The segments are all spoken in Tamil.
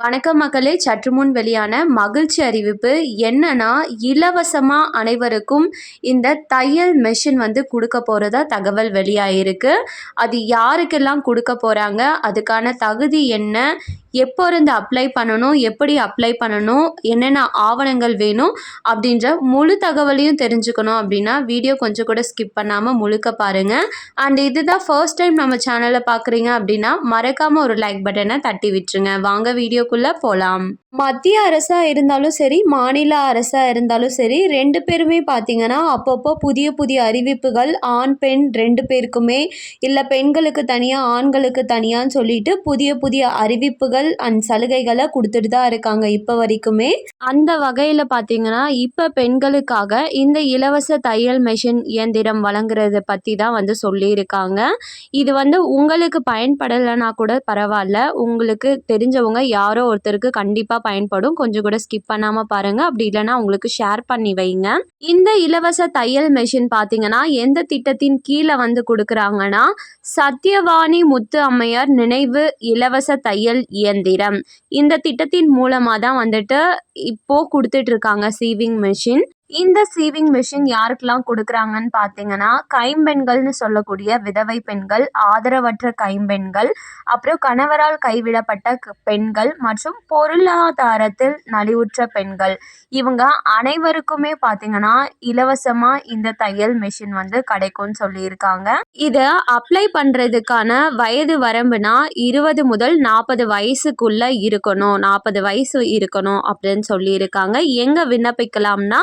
வணக்கம் மக்களே. சற்று முன் வெளியான மகிழ்ச்சி அறிவிப்பு என்னன்னா இலவசமாக அனைவருக்கும் இந்த தையல் மெஷின் வந்து கொடுக்க போகிறதா தகவல் வெளியாகிருக்கு அது யாருக்கெல்லாம் கொடுக்க போகிறாங்க அதுக்கான தகுதி என்ன? எப்போ இருந்து அப்ளை பண்ணணும் எப்படி அப்ளை பண்ணணும் என்னென்ன ஆவணங்கள் வேணும் அப்படின்ற முழு தகவலையும் தெரிஞ்சுக்கணும் அப்படின்னா வீடியோ கொஞ்சம் கூட ஸ்கிப் பண்ணாமல் முழுக்க பாருங்கள் அண்ட் இதுதான் ஃபர்ஸ்ட் டைம் நம்ம சேனலை பார்க்குறீங்க அப்படின்னா மறக்காமல் ஒரு லைக் பட்டனை தட்டி விட்டுருங்க. வாங்க வீடியோக்குள்ளே போகலாம் மத்திய அரசாக இருந்தாலும் சரி மாநில அரசாக இருந்தாலும் சரி ரெண்டு பேருமே பார்த்தீங்கன்னா அப்பப்போ புதிய புதிய அறிவிப்புகள் ஆண் பெண் ரெண்டு பேருக்குமே இல்லை பெண்களுக்கு தனியாக ஆண்களுக்கு தனியான்னு சொல்லிட்டு புதிய புதிய அறிவிப்புகள் அண்ட் சலுகைகளை கொடுத்துட்டு தான் இருக்காங்க இப்போ வரைக்குமே. அந்த வகையில் பார்த்தீங்கன்னா இப்போ பெண்களுக்காக இந்த இலவச தையல் மெஷின் இயந்திரம் வழங்குறத பற்றி தான் வந்து சொல்லியிருக்காங்க. இது வந்து உங்களுக்கு பயன்படலைன்னா கூட பரவாயில்ல. உங்களுக்கு தெரிஞ்சவங்க யாரோ ஒருத்தருக்கு கண்டிப்பாக பயன்படும். கொஞ்சம் கூட ஸ்கிப் பண்ணாமல் பாருங்கள் அப்படி இல்லைன்னா உங்களுக்கு ஷேர் பண்ணி வைங்க. இந்த இலவச தையல் மெஷின் பார்த்தீங்கன்னா எந்த திட்டத்தின் கீழே வந்து கொடுக்குறாங்கன்னா சத்யவாணி முத்து அம்மையார் நினைவு இலவச தையல் இயந்திரம். இந்த திட்டத்தின் மூலமாக தான் வந்துட்டு இப்போ கொடுத்துட்ருக்காங்க சீவிங் மெஷின் இந்த சீவிங் மிஷின் யாருக்கெல்லாம் கொடுக்குறாங்கன்னு பார்த்தீங்கன்னா கைம்பெண்கள்னு சொல்லக்கூடிய விதவை பெண்கள் ஆதரவற்ற கைம்பெண்கள் அப்புறம் கணவரால் கைவிடப்பட்ட பெண்கள் மற்றும் பொருளாதாரத்தில் நலிவுற்ற பெண்கள். இவங்க அனைவருக்குமே பார்த்தீங்கன்னா இலவசமாக இந்த தையல் மிஷின் வந்து கிடைக்கும்னு சொல்லியிருக்காங்க. இதை அப்ளை பண்ணுறதுக்கான வயது வரம்புனா இருபது முதல் நாற்பது வயசுக்குள்ளே இருக்கணும் நாற்பது வயசு இருக்கணும் அப்படின்னு சொல்லியிருக்காங்க. எங்கே விண்ணப்பிக்கலாம்னா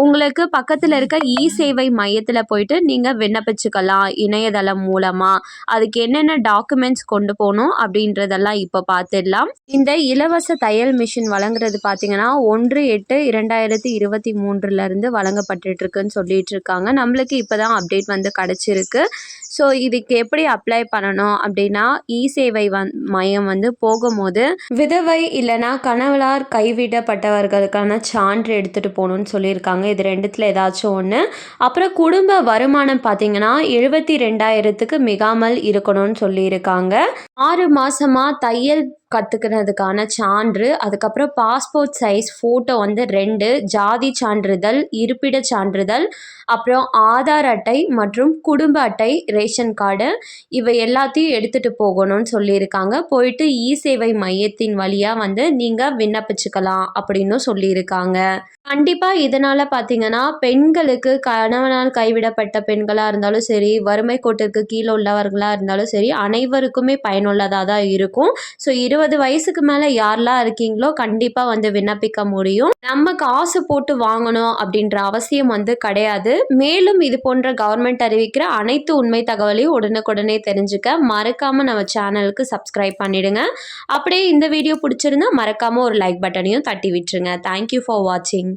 உங்களுக்கு பக்கத்தில் இருக்க இ சேவை மையத்தில் போயிட்டு நீங்கள் விண்ணப்பிச்சுக்கலாம் இணையதளம் மூலமாக அதுக்கு என்னென்ன டாக்குமெண்ட்ஸ் கொண்டு போகணும் அப்படின்றதெல்லாம் இப்போ பார்த்துடலாம் இந்த இலவச தையல் மிஷின் வழங்குறது பார்த்தீங்கன்னா ஒன்று எட்டு இரண்டாயிரத்தி இருபத்தி மூன்றுலேருந்து வழங்கப்பட்டுருக்குன்னு சொல்லிட்டு இருக்காங்க நம்மளுக்கு இப்போ தான் அப்டேட் வந்து கிடச்சிருக்கு. ஸோ இதுக்கு எப்படி அப்ளை பண்ணணும் அப்படின்னா இ சேவை வந் மையம் வந்து போகும்போது விதவை இல்லைனா கணவலார் கைவிடப்பட்டவர்களுக்கான சான்று எடுத்துகிட்டு போகணுன்னு சொல்லியிருக்காங்க. இது ரெண்டுத்தில் ஏதாச்சும் ஒன்று அப்புறம் குடும்ப வருமானம் பார்த்தீங்கன்னா எழுபத்தி ரெண்டாயிரத்துக்கு மிகாமல் இருக்கணும்னு சொல்லியிருக்காங்க. ஆறு மாதமாக தையல் கற்றுக்கிறதுக்கான சான்று அதுக்கப்புறம் பாஸ்போர்ட் சைஸ் ஃபோட்டோ வந்து ரெண்டு ஜாதி சான்றிதழ் இருப்பிட சான்றிதழ் அப்புறம் ஆதார் அட்டை மற்றும் குடும்ப அட்டை ரேஷன் கார்டு இவை எல்லாத்தையும் எடுத்துகிட்டு போகணும்னு சொல்லியிருக்காங்க. போயிட்டு இ சேவை மையத்தின் வழியாக வந்து நீங்கள் விண்ணப்பிச்சுக்கலாம் அப்படின்னு சொல்லியிருக்காங்க. கண்டிப்பாக இதனால் பார்த்தீங்கன்னா பெண்களுக்கு கணவனால் கைவிடப்பட்ட பெண்களாக இருந்தாலும் சரி வறுமை கோட்டிற்கு கீழே உள்ளவர்களாக இருந்தாலும் சரி அனைவருக்குமே பயனுள்ளதாக தான் இருக்கும். ஸோ இருபது வயசுக்கு மேலே யாரெல்லாம் இருக்கீங்களோ கண்டிப்பாக வந்து விண்ணப்பிக்க முடியும். நம்ம காசு போட்டு வாங்கணும் அப்படின்ற அவசியம் வந்து கிடையாது. மேலும் இது போன்ற கவர்மெண்ட் அறிவிக்கிற அனைத்து உண்மை தகவலையும் உடனுக்குடனே தெரிஞ்சுக்க மறக்காமல் நம்ம சேனலுக்கு சப்ஸ்கிரைப் பண்ணிடுங்க. அப்படியே இந்த வீடியோ பிடிச்சிருந்தா மறக்காமல் ஒரு லைக் பட்டனையும் தட்டி விட்டுருங்க. தேங்க்யூ ஃபார் வாட்சிங்